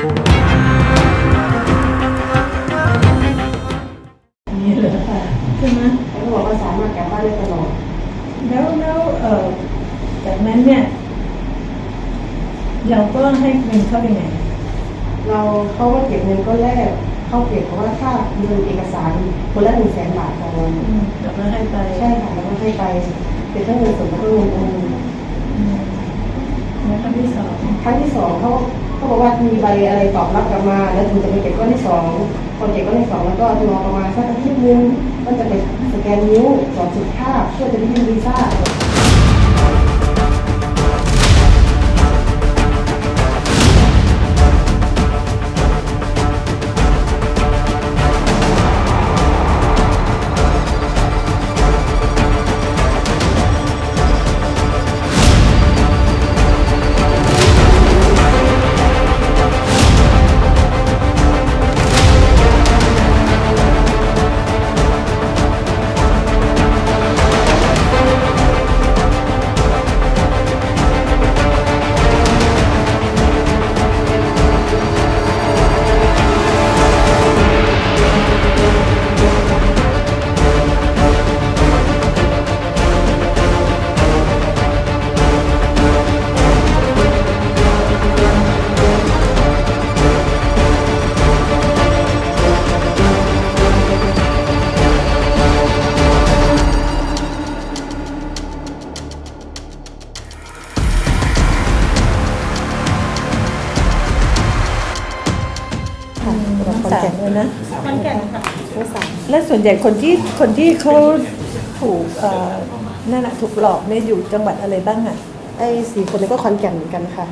นี่เหรอค่ะใช่ไหมเขาบอกว่าสามารถกลับบ้านได้ตลอดแล้วแล้วเอ่อจากนั้นเนี่ย เราก็ให้เงินเขายังไงเราเขาก็เก็บเงินก็แรกเขาเก็บเพราะว่าค่าเงินเอกสารคนละหนึ่งแสนบาทต่อวันอืมเราก็ให้ไปใช่ค่ะแล้วก็ให้ไปเป็นทั้งเงินสดแล้วก็เงินโอนอืมแล้วครั้งที่สองครั้งที่สองเขา เขาบอกว่ามีใบอะไรตอบรับกลับมา แล้วถึงจะไปเก็บก้อนที่สองพอเก็บก้อนที่สองแล้วก็รอประมาณสักอาทิตย์นึงก็จะไปสแกนนิ้วสอบสุขภาพเพื่อจะได้ยื่นวีซ่า อืมทั้งสามเลยนะมันแก่นค่ะทั้งสามและส่วนใหญ่คนที่คนที่เขาถูกเอ่อนั่นแหะถูกหลอกเนี่ยอยู่จังหวัดอะไรบ้างอะไอ้สี่คนนี้ก็ขอนแก่นเหมือนกันค่ะ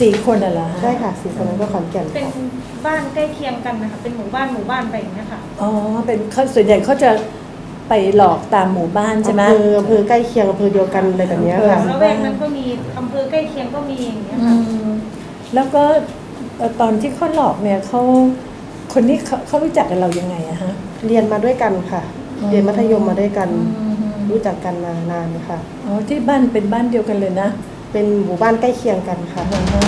สี่คนน่ะเหรอฮะใช่ค่ะสี่คนนั้นก็ขอนแก่นเป็นบ้านใกล้เคียงกันนะคะเป็นหมู่บ้านหมู่บ้านไปอย่างเงี้ยค่ะอ๋อเป็นเขาส่วนใหญ่เขาจะไปหลอกตามหมู่บ้านใช่ไหม อำเภออำเภอใกล้เคียงอำเภอเดียวกันอะไรแบบเนี้ยค่ะอำเภแล้วแวกนั้นก็มีอำเภอใกล้เคียงก็มีอย่างเงี้ยอืค่ะมแล้วก็ เอ่อตอนที่เขาหลอกเนี่ยเขาคนนี้เขาเขารู้จักกับเรายังไงอะฮะ เรียนมาด้วยกันค่ะ อืม เรียนมัธยมมาด้วยกันอืมรู้จักกันมานานค่ะ อ๋อที่บ้านเป็นบ้านเดียวกันเลยนะเป็นหมู่บ้านใกล้เคียงกันค่ะอ่าฮะ